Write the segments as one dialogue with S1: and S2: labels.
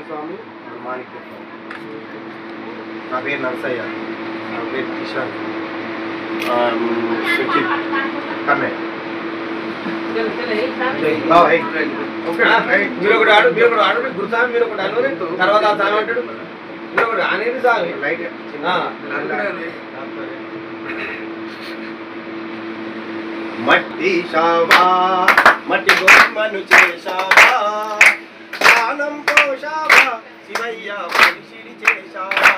S1: స్వామి మాణిక్య నా పేరు నరసయ్య. నా పేరు కిషాన్. సుచిత్.
S2: మీరు ఒకటి ఆడు మీరు ఒకటి ఆడు గురుస్వామి మీరు ఒకటి అను తర్వాత ఆ స్వామి అంటాడు. మీరు ఒకటి అనేది స్వామి.
S1: లైట్
S2: ఆ.
S1: మట్టి షావా మట్టి బొమ్మను చేశావా ప్రాణం పోషావా శివయ్య మనిషిని చేశావా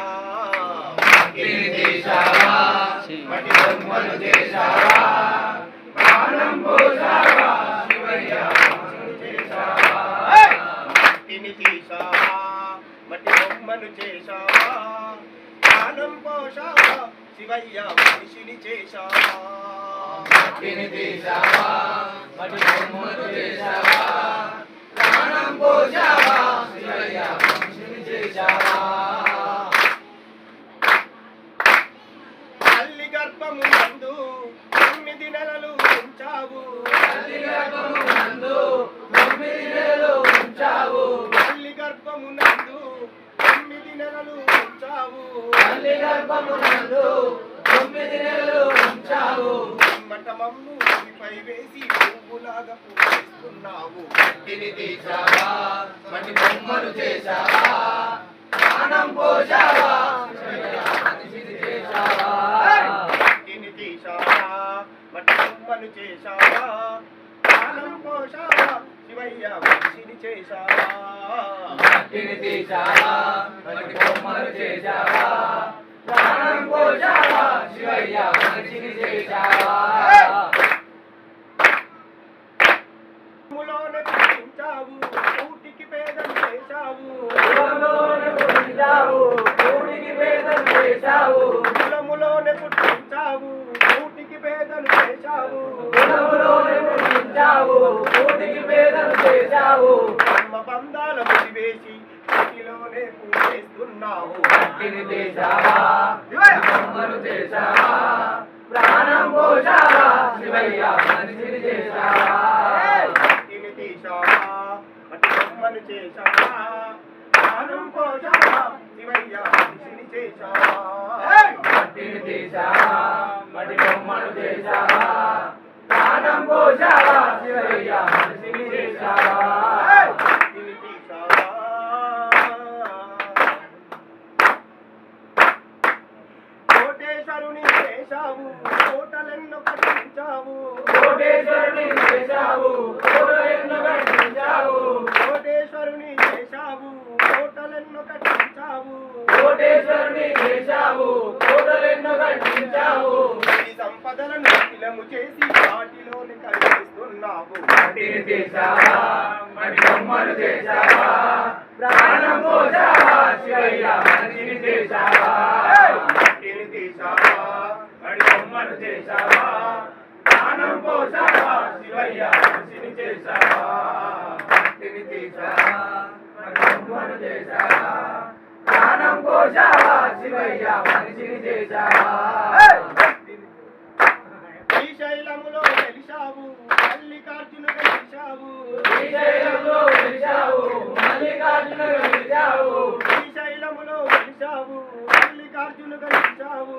S1: మట్టిని చేశావా మట్టి బొమ్మను చేశావా ప్రాణం పోషావా శివయ్య మనిషిని చేశావా మట్టిని తీశావా మట్టి మట మమ్ము పై వేసి పువ్వులాగా పూజిస్తున్నావు. మట్టిని తీసావా మట్టి బొమ్మను చేశావా? ప్రాణం పోసావా మట్టిని తీశావా? మట్టి బొమ్మను చేశావా? ప్రాణం పోశావా? శివయ్య మనిషిని చేశావా?
S3: మట్టిని తీసావా మట్టి చేసావా ప్రాణం పోసావా శివయ్య మనిషిని చేసావా
S1: కులములోనే పుట్టించావు కూటికి పేదలు చేశావు.
S3: కులంలోనే పుట్టించావు. కూటికి చేశావు.
S1: కులములోనే పుట్టించావు. కూటికి పేదలు చేశావు.
S3: కులంలోనే పుట్టించావు. కూటికి వేదం చేశావు.
S1: కర్మ బంధాల ముడివేసి ఇంటిలోనే పూజేస్తున్నావు
S3: మట్టిని తీసావా బొమ్మలు చేసావా ప్రాణం పోసావా శివయ్య మనిషిని
S1: తీశావా బొమ్మను చేశావా ప్రాణం పోశావా శివయ్య మనిషిని చేశావా
S3: మట్టిని శివయ్య
S1: కోటేశ్వరుని చేశావు కోటలెన్నో కట్టించావు.
S3: కోటేశ్వరుని చేశావు కోటలెన్నో కట్టించావు.
S1: కోటేశ్వరుని చేశావు కోటలెన్నో కట్టించావు.
S3: కోటేశ్వరుని చేశావు కోటలెన్నో కట్టించావు.
S1: ఈ సంపదలను శిలము చేసి వాటిలోని కలిగిస్తున్నావు.
S3: మట్టిని తీసావా మట్టి బొమ్మలు చేసావా ప్రాణం పోసావా శివయ్య మనిషిని చేసావా
S1: మట్టిని తీశావా
S3: మడి బొమ్మలు చేసావా ప్రాణం పోసావా శివయ్య మనిషిని చేసావా మట్టిని తీసావా మడి బొమ్మలు చేసావా ప్రాణం పోసావా శివయ్య మనిషిని చేసావా
S1: శ్రీశైలములో వెలిశావు మల్లికార్జున వెలిశావు
S3: శ్రీశైలంలో వెలిశావు మల్లికార్జున వెలిశావు
S1: శ్రీశైలములో వెలిశావు మల్లికార్జున వెలిశావు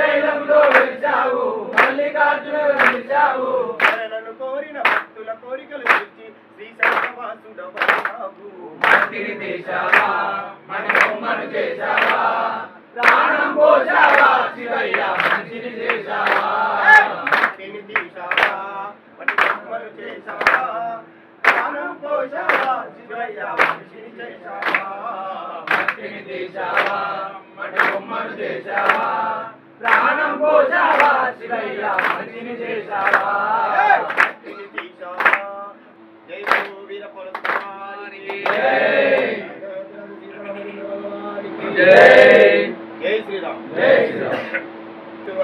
S3: శ్రీశైలంలో వెలిశావు మల్లికార్జున వెలిశావు
S1: శరణను కోరిన భక్తుల కోరికలు తీర్చి శ్రీశైలవాసుడవైనావు
S3: మట్టిని తీసావా మడి బొమ్మను చేశావా? ప్రాణం పోసావా శివయ్య మనిషిని చేశావా?
S1: తీశావా? బొమ్మలు చేశావా? ప్రాణం పోశావా? శివయ్య మనిషిని చేశావా?
S3: మట్టిని తీసావా మడి బొమ్మను చేశావా? ప్రాణం పోసావా శివయ్య? మనిషిని చేశావా?
S1: జై వీర పరశురామునికి
S3: జై.
S1: జై శ్రీరామ్.
S3: జై శ్రీరామ్.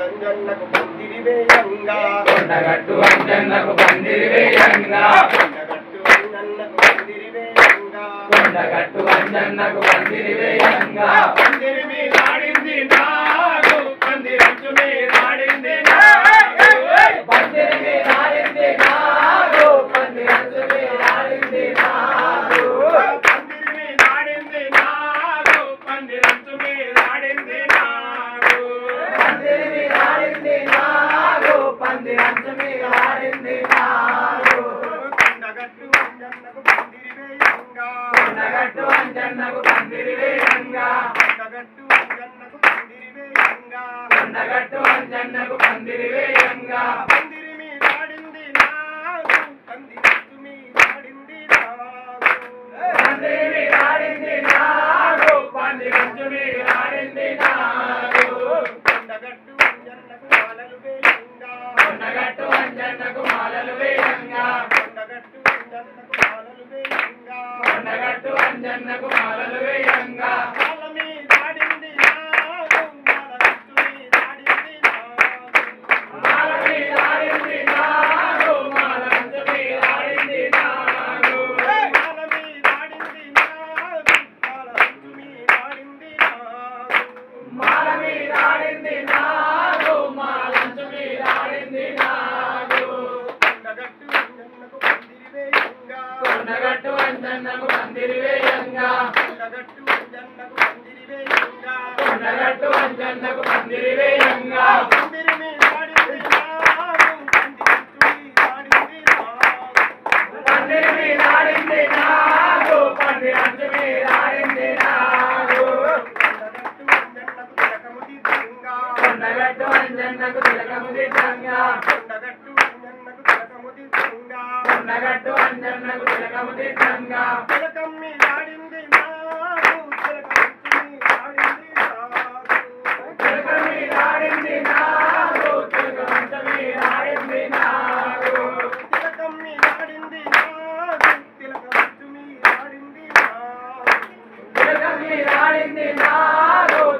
S1: అంజన్నకు పందిరి వేయంగా.
S3: కొండగట్టు అంజన్నకు పందిరి వేయంగా.
S1: కొండగట్టు అంజన్నకు పందిరి వేయంగా.
S3: కొండగట్టు అంజన్నకు పందిరి వేయంగా.
S1: పందిరి మీద
S3: నగట్టు అంజన్నకు పందిరి వేయంగా
S1: వేయంగా
S3: కొండగట్టు అంజన్నకు పందిరి వేయంగా.
S1: పందిరి మీదాడింది నాగు. పందిరి మీదాడింది నాగు.
S3: పందిరి మీదాడింది నాగు. మీదాడింది నాగు
S1: కొండగట్టు అంజన్నకు పందిరి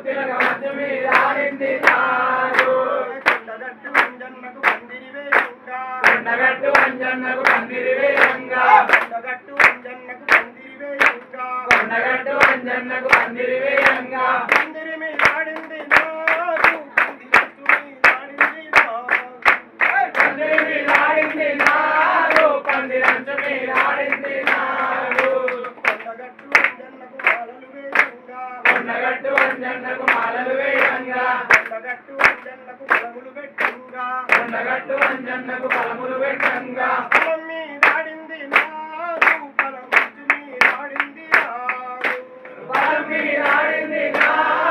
S3: తిలకమంచు మీదాడింది నాగు
S1: కొండగట్టు అంజన్నకు పందిరి వేయంగా.
S3: కొండగట్టు అంజన్నకు పందిరి వేయంగా.
S1: కొండగట్టు అంజన్నకు పందిరి వేయంగా.
S3: కొండగట్టు అంజన్నకు పందిరి వేయంగా.
S1: పందిరి పందిరి మీదాడింది నాగు
S3: పందిరి మీదాడింది నాగు పందిరంచు మీదాడింది
S1: అంజన్నకు మాలలు వేయంగా
S3: కొండగట్టు అంజన్నకు
S1: పొలములు పెట్టంగా.
S3: కొండగట్టు అంజన్నకు పొలములు పెట్టంగా.
S1: పొలం మీదాడింది నాగు
S3: పొలం మీదాడింది నాగు పొలమంచు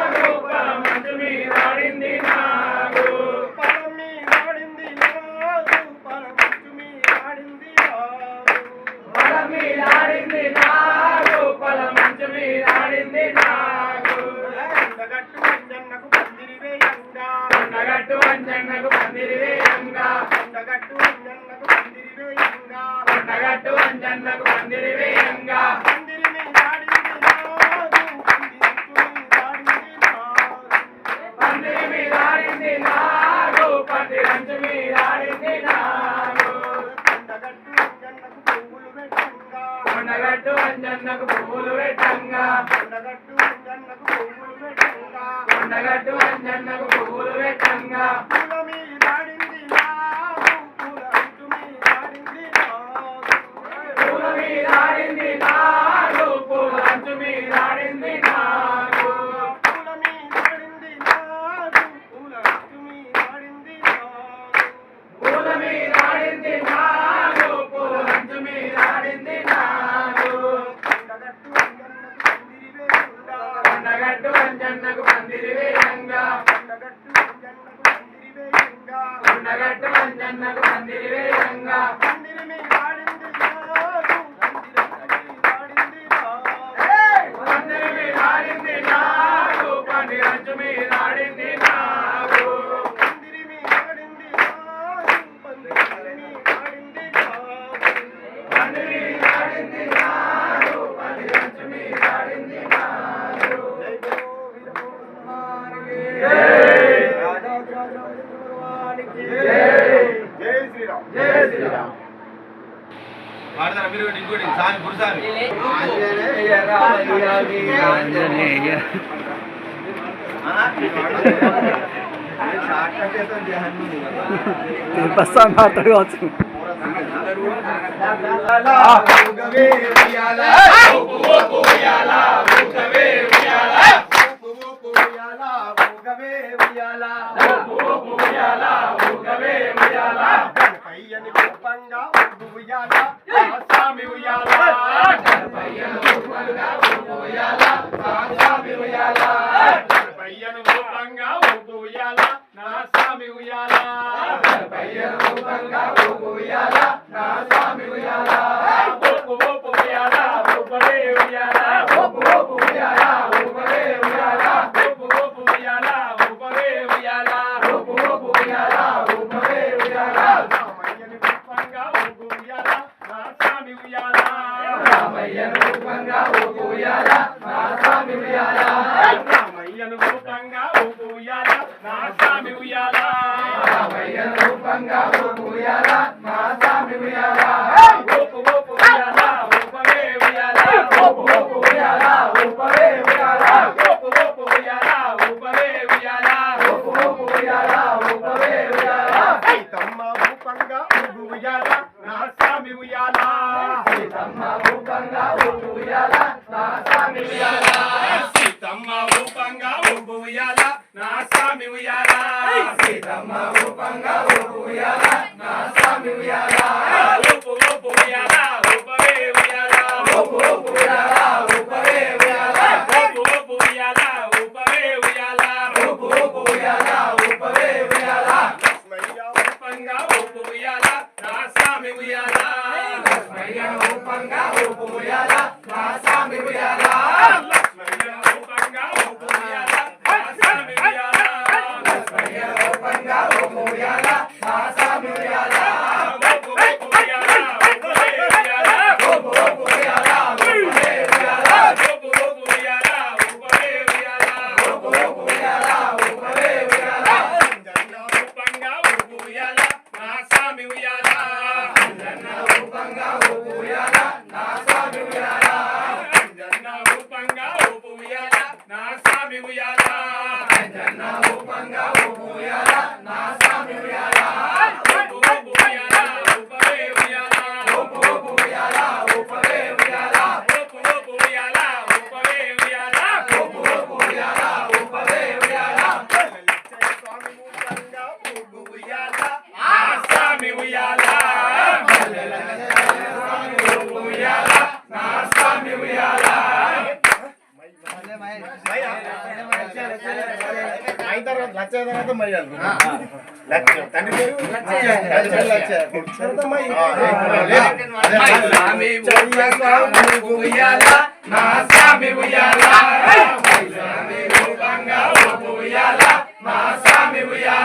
S1: కొండగట్టు అంజన్నకు పందిరి వేయంగా
S3: కొండగట్టు అంజన్నకు పందిరి వేయంగా
S1: పందిరి మీదాడింది నాగు కొండగట్టు అంజన్నకు పువ్వులు పెట్టంగా.
S3: కొండగట్టు అంజన్నకు పువ్వులు పెట్టంగా.
S1: కొండగట్టు అంజన్నకు పువ్వులు పెట్టంగా.
S3: కొండగట్టు అంజన్నకు పువ్వులు పెట్టంగా.
S2: mean, I சாமி குருசாமி ಬಸ್ಸಾಗಿ ಮಾಡ್ತಾಳೆ
S4: ವಾಚು ಪೈಯನಿ
S1: ಪಂಗ ಉಯ್ಯಾಲ ఉయ్యాల
S3: Allah. నా స్వామి ఉయ్యాల
S1: స్వామి
S3: రూపంగా ఉయ్యాల నా స్వామి ఉయ్యాల